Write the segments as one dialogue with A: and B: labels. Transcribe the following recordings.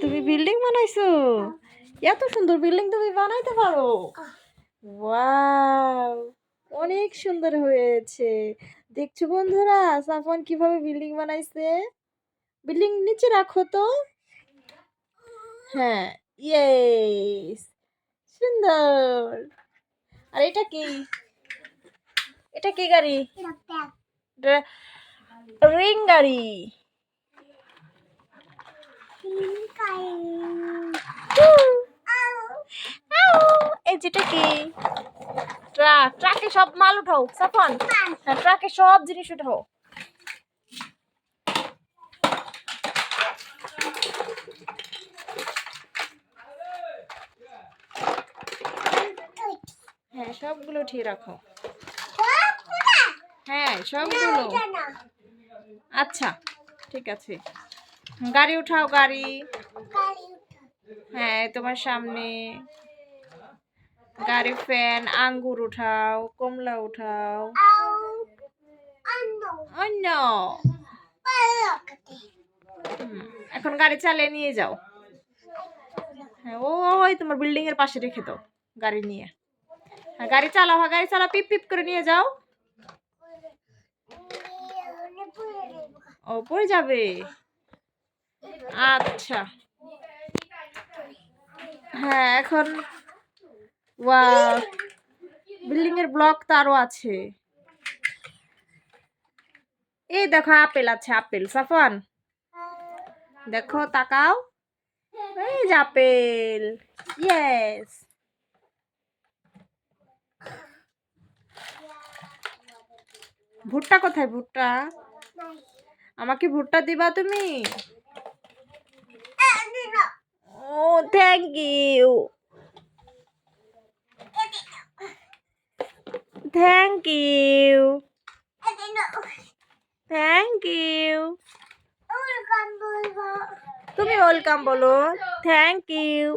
A: তুমি বিল্ডিং বানাইছো? এত সুন্দর বিল্ডিং তুমি বানাইতে পারো? ওয়াও অনেক সুন্দর হয়েছে। দেখছ বন্ধুরা সাফন কীভাবে বিল্ডিং বানাইছে? বিল্ডিং নিচে রাখো তো। হ্যাঁ ইয়েস সুন্দর। আর এটা কি? এটা কি গাড়ি? রিং গাড়ি। এই যেটা কি? ট্রাক ট্রাকে সব মাল উঠাও সাফন হ্যাঁ। ট্রাকে সব জিনিস উঠাও। হ্যাঁ সবগুলো ঠিক রাখো। হ্যাঁ সবগুলো। আচ্ছা ঠিক আছে। গাড়ি উঠাও গাড়ি। হ্যাঁ তোমার সামনে। গাড়ি ফ্যান আঙ্গুর উঠাও কমলা উঠাও। অন্য এখন গাড়ি চালিয়ে নিয়ে যাও। হ্যাঁ ও ওই তোমার বিল্ডিং এর পাশে রেখে দাও গাড়ি নিয়ে। হ্যাঁ গাড়ি চালাও হ্যাঁ গাড়ি চালাও পিপ পিপ করে নিয়ে যাও। ও পড়ে যাবে। আচ্ছা। হ্যাঁ এখন বিল্ডিং এর ব্লক তো আরও আছে। এই দেখো, আপেল আছে, আপেল। সাফন দেখো, তাকাও। এই যে আপেল। ইয়েস। ভুট্টা কোথায়, ভুট্টা? আমাকে ভুট্টা দিবা তুমি? ও thank you thank you thank you তুমি ওয়েলকাম বলো। থ্যাংক ইউ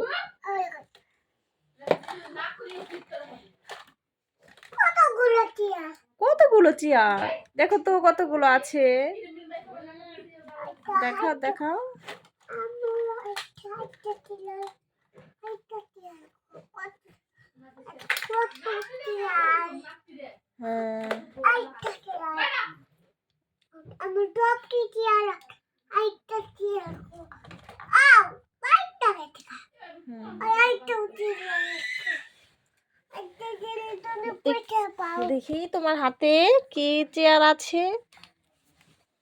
A: কতগুলো চেয়ার? দেখো তো কতগুলো আছে। দেখাও দেখাও। দেখি তোমার হাতে কি চেয়ার আছে?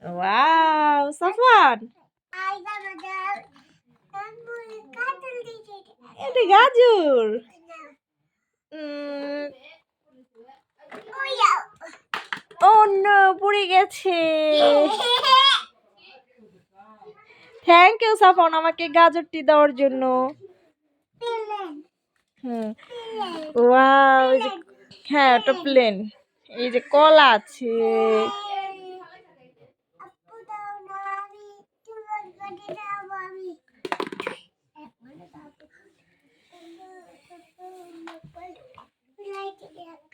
A: ওয়াও সাফান এটা গাজর। নো পুড়ে গেছে। থ্যাংক ইউ সাফন আমাকে গাজরটি দেওয়ার জন্য। ওয়াও হ্যাঁ ওটা প্লেন এই যে কলা আছে।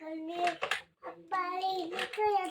B: கல்வி